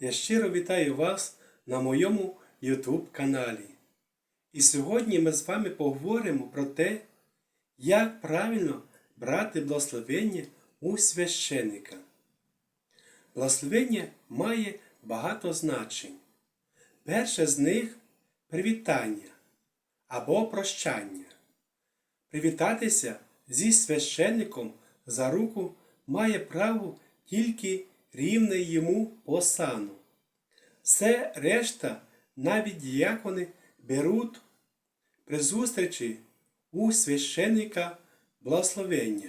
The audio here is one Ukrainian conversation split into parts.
я щиро вітаю вас на моєму YouTube каналі. І сьогодні ми з вами поговоримо про те, як правильно брати благословення у священика. Благословення має багато значень. Перше з них привітання або прощання. Привітатися зі священником за руку має право тільки рівне йому по сану. Все решта навіть діякони беруть при зустрічі у священника благословення.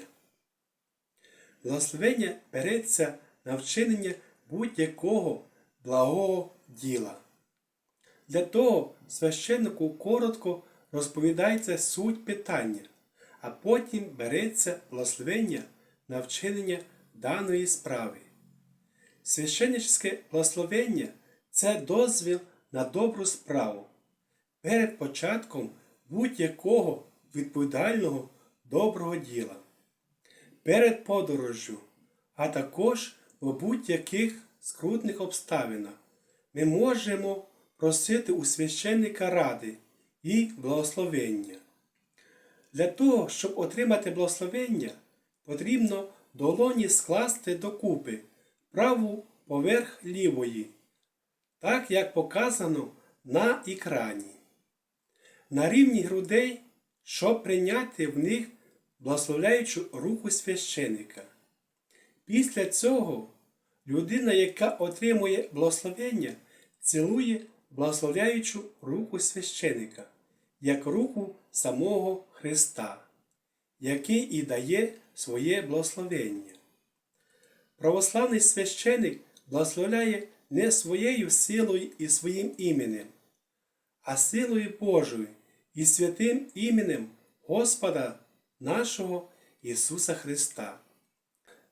Благословення береться на вчинення будь-якого благого діла. Для того священнику коротко розповідається суть питання, а потім береться благословення на вчинення даної справи. Священницьке благословення це дозвіл на добру справу перед початком будь-якого відповідального доброго діла, перед подорожжю, а також у будь-яких скрутних обставинах ми можемо просити у священника ради і благословення. Для того, щоб отримати благословення, потрібно долоні скласти докупи праву поверх лівої, так як показано на екрані. На рівні грудей, щоб прийняти в них благословляючу руку священика. Після цього людина, яка отримує благословення, цілує благословляючу руку священика, як руку самого Христа, який і дає своє благословення. Православний священик благословляє не своєю силою і своїм іменем, а силою Божою і святим іменем Господа нашого Ісуса Христа.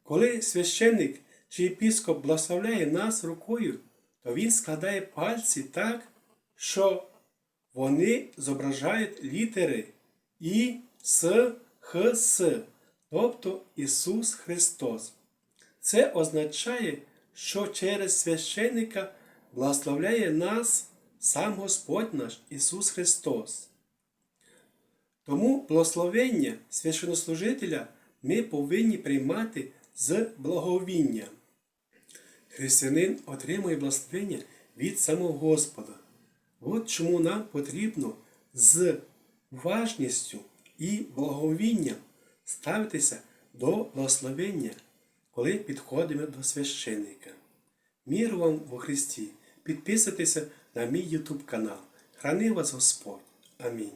Коли священник чи епіскоп благословляє нас рукою, то він складає пальці так, що вони зображають літери І, С, Х, С, тобто Ісус Христос. Це означає, що через священника благословляє нас сам Господь наш Ісус Христос. Тому благословення священнослужителя ми повинні приймати з благовінням. Християнин отримує благословення від самого Господа. От чому нам потрібно з уважністю і благовінням ставитися до благословення, коли підходимо до священника. Мір вам во Христі! Підписуйтеся на мій YouTube канал. Храни вас Господь. Амінь.